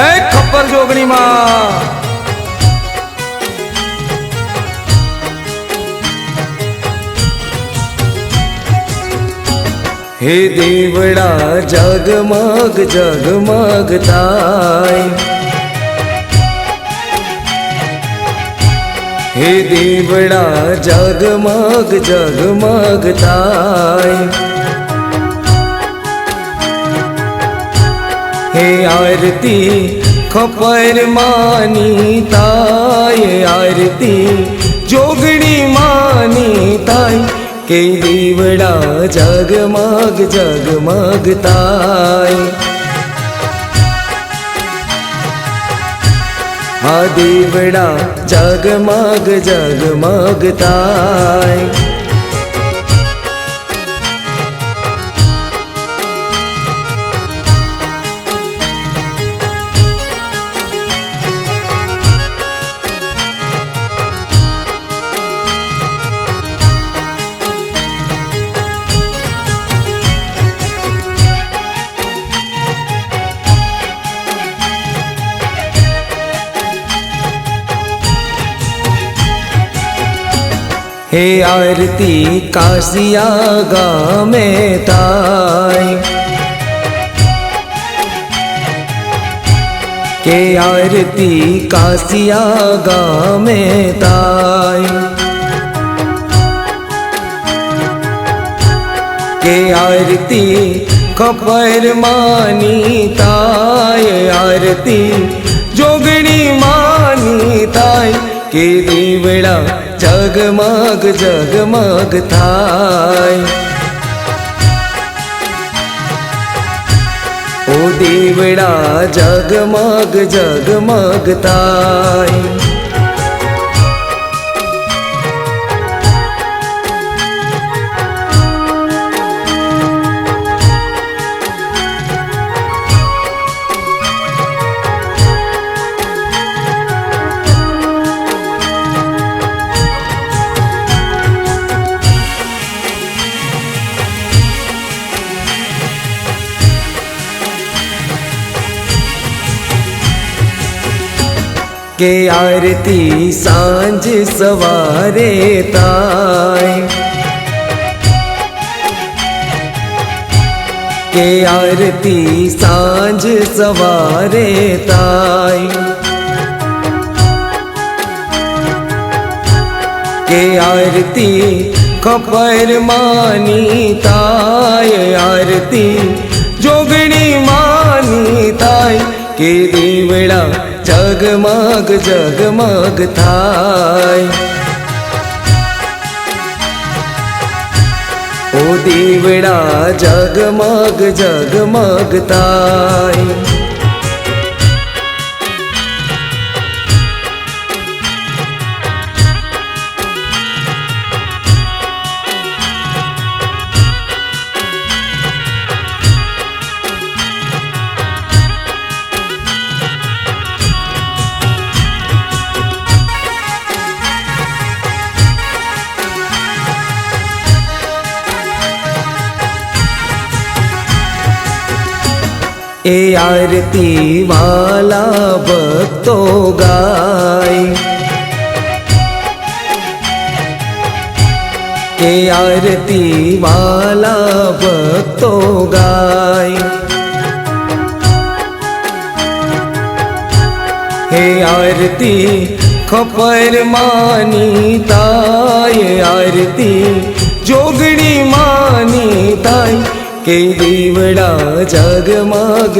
મેલડી માં હે દેવડા જગમગ જગમગ થાય હે દેવડા જગમગ જગમગ થાય હે આરતી ખપર માની તાય આરતી. જોગણી માની તાય, કે દીવડા જગમગ જગમગ તાય. આ દીવડા જગમગ જગમગ હે આરતી કાશિયા ગામે તાય. કે આરતી કાશિયા ગામે તાય. કે આરતી કપર માની તાય આરતી જોગણી માની જગમગ જગમગ થાય ઓ દેવડા જગમગ જગમગ થાય કે આરતી સાંજ સવારે તાય કે આરતી સાંજ સવારે તાય કે આરતી કપર માની તાય આરતી જોગણી માની તાય કે દીવડા જગમગ જગમગ થાય ઓ દીવડા જગમગ જગમગ થાય એ આરતી વાલા ભક્તો ગાય. એ આરતી વાલા ભક્તો ગાય. હે આરતી ખપર માની કે દીવડા જગમગ